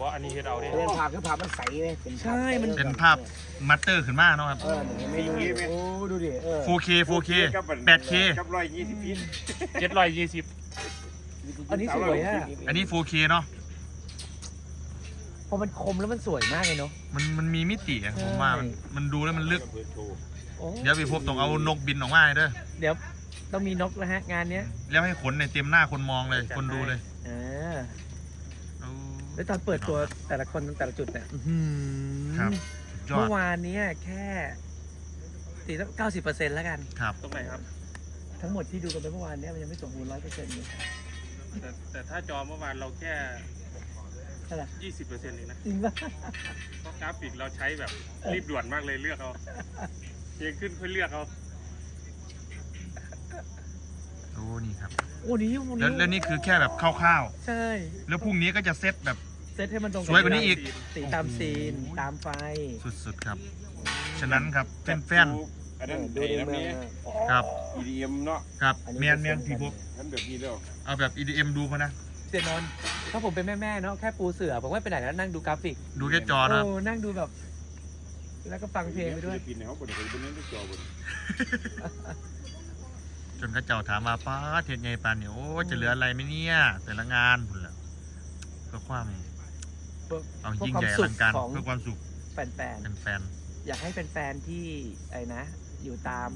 บออันนี้เฮ็ดเอาเด้เป็นภาพคือภาพมันใสไหมเป็นภาพใช่มัน เป็นภาพมัตเตอร์ขึ้นมาเนาะครับ เออเห็นไหมดูดิโอ้ดูดิเออ 4K 4K 8K กับร้อยยี่สิบพินเจ็ดร้อยยี่สิบอันนี้สวยอะอันนี้ 4K เนาะพอมันคมแล้วมันสวยมากเลยเนาะ มันมันมีมิติอะผมว่ามันมันดูแล้วมันลึก โอ้เดี๋ยวพี่พบต้องเอานกบินออกมาให้เด้อเดี๋ยวต้องมีนกนะฮะงานเนี้ยแล้วให้ขนในเต็มหน้าคนมองเลยคนดูเลยอ่าเอา แล้วตอนเปิดตัวแต่ละคนแต่ละจุดเนี่ยอื้อหือครับยอเมื่ดอวานเนี้ยแค่ตีตั้งเก้าสิบเปอร์เซ็นต์แล้วกัน ครับ ตรงไหนครับ ทั้งหมดที่ดูกันไปเมื่อวานเนี้ยมันยังไม่สมบูรณ์ร้อยเปอร์เซ็นต์เลยแต่แต่ถ้าจอเมื่อวานเราแค่ใช่ไหมยี่สิบเปอร์เซ็นต์เองนะจริงป่ะ เพราะกราฟิกเราใช้แบบรีบด่วนมากเลยเลือกเอาเพียงขึ้นค่อยเลือกเอาโอ้นี่ครับ โอ้นี้วันแล้วนี้แล้วนี่คือแค่แบบคร่าวใช่ ๆ แล้วพรุ่งนี้ก็จะเซตแบบ เซตให้มันตรงบสวยกว่านี้อีก สีตามซีนตามไฟ สุดๆครับ ฉะนั้นครับแฟนอันนั้นดูไอ้ดิน้ำนี้ๆครับ EDM เนาะครับอันนี้แมนแมนพี่พบท่านแบบนี้แล้วเอาแบบ EDM ดูพอนะ เสียนอนถ้าผมเป็นแม่ๆเนาะแค่ปูเสือผมไม่ไปไหนแล้วนั่งดูกราฟิกดูแค่จอนะโอ้นั่งดูแบบ แล้วก็ฟังเพลงไปด้วยปินในเขาบนเขาบนนั้นก็จอบนจนกระเจ้าถามมาป้าเทียนใหญ่ปานเนี่ยโอ้จะเหลืออะไรไหมเนี่ย แต่ละงานพุ่นแหละเพื่อความเพื่อเอายิ่งใหญ่อลังการเพื่เพื่ออคความามสุสุขขแฟนแฟนๆอยากให้แฟนๆที่ไอ้นะ อยู่ตาม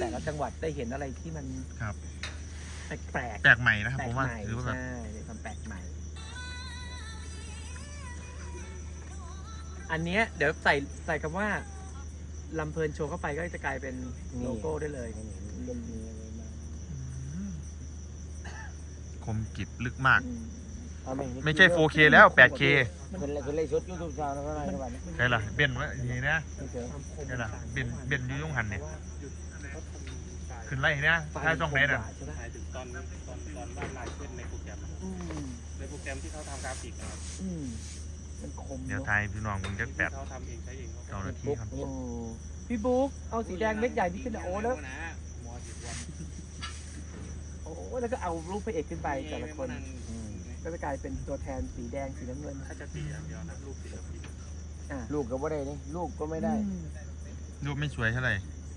แต่ละจังหวัดได้เห็นอะไรที่มันๆครับแปลกแปลกใหม่นะครับแปลผกมใหว่าม่ถือว่าแบบใช่เป็นความแปลกใหม่ อันเนี้ยเดี๋ยวใส่ใส่คำว่าลำเพลินโชว์เข้าไปก็จะกลายเป็นโลโก้ได้เลยเล่นมีอะไรมาคมกิบลึกมากอืมเอา ไหไม่ใช่ 4K แล้ว 8K เป็นอะไรเป็นอะไรสดยูทูบชาแนลอะไรกันบ้างใช่ล่ะเบนไว้นี่นะไม่เจอใช่ล่ะเบนเบนอยูยงหันเนี่ยขึ้นไล่เนี่ยถ้าช่องไหนน่ะใช่ไหมหมายถึงตอนตอนตอนวาดลายเส้นในโปรแกรมอะอืมในโปรแกรมที่เขาทำกราฟิกนะครับอืมมันคมเดี๋ยวเนอะไทยพี่น้องมึงจะแปดที่เขาทำเองใช้เองเขาเก้านาทีครับโอ้พี่บุ๊กเอาสีแดงเม็ดใหญ่นี่ขึ้นโอ้แล้วโอ้แล้วก็เอารูปพระเอกขึ้นไปแต่ละคนอืม ก็จะกลายเป็นตัวแทนสีแดงสีน้ำเงินถ้าจะตีอย่างเดียวนะรูปศิลปินอะลูกก็ไม่ได้นี่ลูกก็ไม่ได้ อืมรูปไม่สวยเท่าไหร่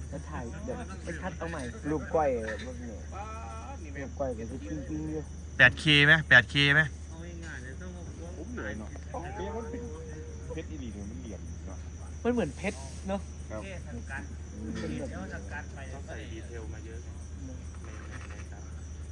แล้วถ่ายเดี๋ยวไปคัดเอาใหม่ลูกก้อยพวกนี้ลูกก้อยก็คือปิ้งปิ้งอยู่ 8K ไหม 8K ไหมผมเหนื่อยเนาะเพราะมันเป็นเพชรอีหลีเนี่ยมันเหลี่ยมเนาะมันเหมือนเพชรเนาะครับต้องใส่ดีเทลมาเยอะในในในครับ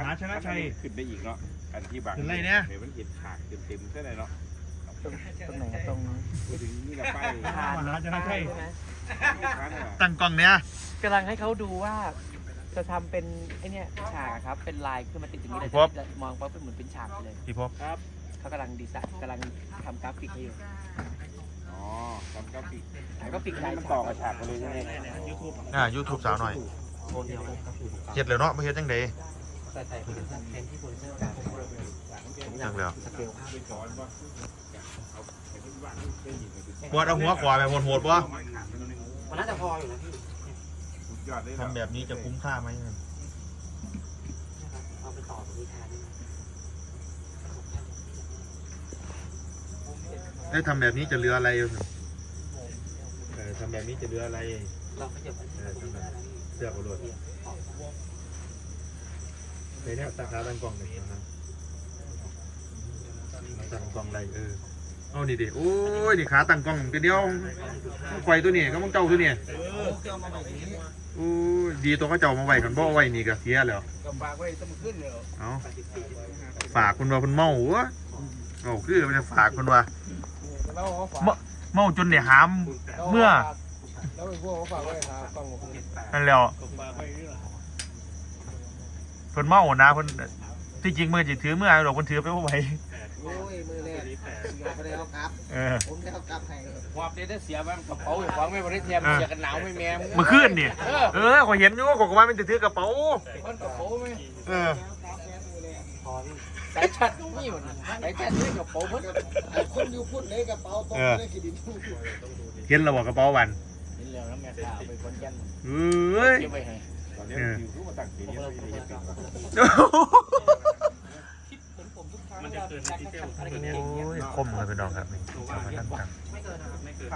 หาชนะชัย ขึ้นได้อีกเนาะอันที่บางขึ้นไรเนี่ย เห็นมันเห็นฉากเต็มๆใช่ไหมเนาะตรงตรงไหนอะตรงพูดถึงนี่ละป้ายทานมหาชนะชัย ใช่ไหมร้านน่ะตั้งกล้องเนี้ยกำลังให้เขาดูว่า จะทำเป็นไอเนี้ยฉากอะครับ เป็นลายขึ้นมาติดอย่างนี้เลยครับจะมองปั๊บเป็นเหมือนเป็นฉากไปเลยพี่พบครับ เขากำลังดีไซน์กำลังทำกราฟิกให้อยู่อ๋อทำกราฟิกแล้วก็ปิดลายมันฉากต่อกับฉากกันเลยใช่ไหมอ่า YouTube สาวหน่อยเฮ็ดแล้วเนาะไม่เฮ็ดจังได จังแล้วปวดเอาหัวขวาไปโหดๆป่ะมันน่าจะพออยู่นะพี่สุดยอดเลยทำแบบนี้จะคุ้มค่าไหมเอาไปต่อตรงนี้แทนได้ไหมได้ทำแบบนี้จะเหลืออะไรอยู่เออทำแบบนี้จะเหลืออะไร เราขยับไปเออทำแบบเสือกเอารวด เลยเนี่ยตั้งขาตั้งกล้องหนึ่งนะตั้งกล้องไรเออ เอานี่ดิโอ้ยนี่ขาตั้งกล้องตัวเดียวไฟตัวนี้ก็มังเจ้าตัวนี้โอ้ยดีตัวเขาเจ้ามาไหวกันบ่เอาไว้นี่ก็เสียแล้วกับปากไว้ต้องขึ้นเลยเอาฝากคุณว่าคุณเมาหัวเอาคือมันจะฝากคุณว่าเมาจนเดี๋ยหามเมื่อเราเป็นพวกเขาฝากไว้ครับฟังผมนั่นแล้ว พิ่นเมานะเพิ่นที่จริงมือจิถือเมื่อหรอกเพิ่นถือไปบ่ไหวโอ้ยมือแรกไม่ได้เอากลับเออผมได้เอากลับให้ความเด็ดเสียมันกระเป๋าอย่างฟังไม่บริเทียมเสียกันหนาวไม่แม่มึงเมื่อคืนนี่เออขอยเห็นอยู่ว่าขอยก็ว่ามันจะถือกระเป๋ามันกระเป๋าไหมเออสายชัดนี่หมดสายชัดนี่กระเป๋ามันคนอยู่พุ่นเลยกระเป๋าตกได้กี่ดินเห็นเราบอกกระเป๋าวันนี่แล้วน้ำแม่ข้าวไปคนยันเอ้ย เก็บไว้ให้เออมันจะเกินที่เที่ยวตัวเนี้ยโอ้ยคมเลยพี่น้องครับนี่ชาวบ้านตั้งตังไม่เกิน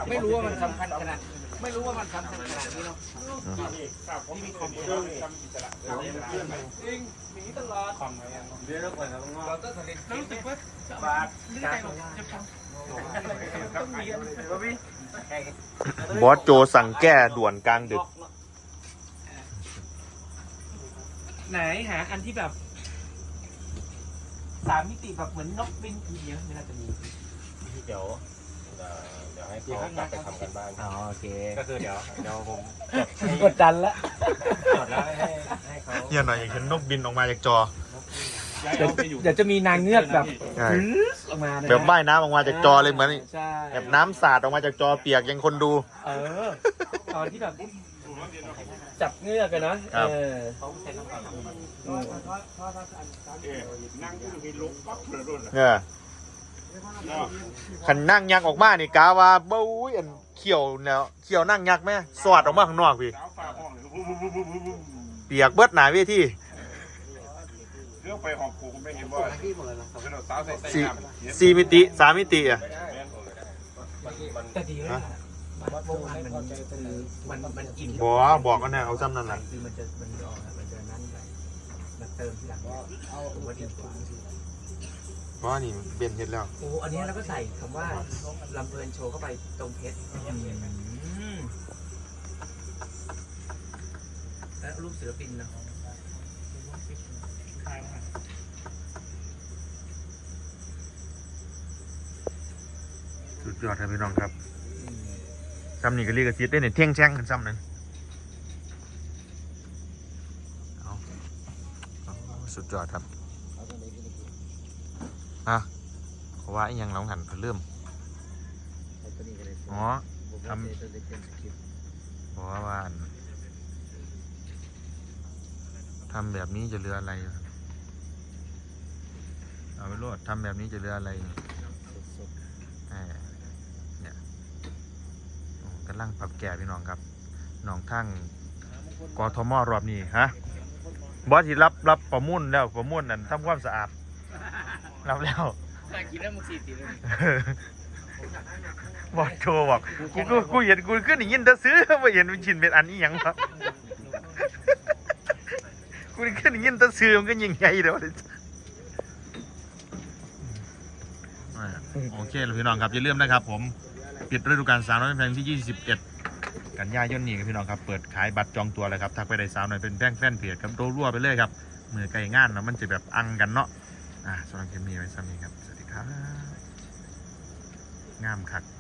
ไม่รู้ว่ามันสำคัญขนาดไม่รู้ว่ามันสำคัญขนาดนี้เนาะที่มีคอมพิวเตอร์ทำอิสระจริงมีตลอดคอมเดี๋ยวเราเปิดแล้วเราต้องสลิดรู้สึกว่าบาทการจะทำต้องเรียนว่าพี่บอสโจสั่งแก้ด่วนกลางดึก ไหนหาอันที่แบบสามมิติแบบเหมือนนกบินทีเดียวไม่น่าจะมี เดี๋ยวเดี๋ยวให้เขากลับไปทำกันบ้านอ๋อโอเคก็คือเดี๋ยวเดี๋ยวผมกดดันแล้วจดแล้วให้ให้เขาเฮียหน่อยอยากเห็นนกบินออกมาจากจอย้ายเดี๋ยวเอาไปอยู่เดี๋ยวจะมีนางเงือกแบบใช่ฟึ๊สออกมานะแบบว่ายน้ำออกมาจากจอเลยเหมือนใช่แบบน้ำสาดออกมาจากจอเปียกยังคนดู เออ ตอนที่แบบ จับเงือกกันนะครับ เอออืมนั่งอยู่ในลุกปั๊บเลยรุ่นเนี่ยขันนั่งยักษ์ออกมานี่กาว่าเบ้ยอันเขียวแนวเขียวนั่งยักษ์ไหมสวัดออกมาข้างนอกพี่สาวฟ้าห้องเลยวุ้บวุ้บวุ้บวุ้บวุ้บเปียกเบิดหนาเวทีเรื่องไปห้องครูก็ไม่เห็นว่าเขาเป็นสาวใส่ใส่สี่น้ำสี่มิติสามมิติอะแต่ดีเลยอะ วัดวงมันมันคือมันมันอิ่มบอกบอกกันนะเอาซ้ำนั่นแหละคือมันจะมันออกอะมันจะนั่นไปมันเติมทีหลังเอาตัวดีกว่าเพราะว่านี่เปลี่ยนเห็ดแล้วโอ้อันนี้เราก็ใส่คำว่าลำเพลินโชว์เข้าไปตรงเพชรอืมและรูปศิลปินนะสุดยอดครับพี่น้องครับ ซ้ำนี่ก็เรียกกระซิดได้เนี่ยเท่งแช่งกันซ้ำนั้นเอาสุดยอดครับอะเขาะว่าอีหยังเราหันเริ่มอ๋อทำบอกว่าว่าอันทำแบบนี้จะเหลืออะไรเอาไปโลดทำแบบนี้จะเหลืออะไรเออเนี่ยโอ้ กำลังปรับแก่พี่น้องครับน้องทั้งกทมรอบนี้ฮะบอสที่รับรับประมุ่นแล้วประมุ่นนั่นทำความสะอาดรับแล้วกินแล้วมึงสี่ตีเลยบอกโชว์บอกกูกูกูเห็นกูขึ้นอย่างนี้จะซื้อมาเห็นมันชินเป็นอันนี้ยังครับกูขึ้นอย่างนี้จะซื้อมันก็ยิงใหญ่เดี๋ยวเลยโอเคแล้วพี่น้องครับอย่าลืมนะครับผม ปิดฤดูกาลสาวน้อยเพงที่ 21 กันยายนนี้ครับพี่น้องครับเปิดขายบัตรจองตัวเลยครับทักไปได้สาวหน่อยเป็นแป้งแฟนเพจครับโดรั่วไปเลยครับมือไก่งานเนาะมันจะแบบอังกันเนาะอ่าสำหรับคลิปนี้ไว้ซ้ำนี้ครับสวัสดีครับงามคัก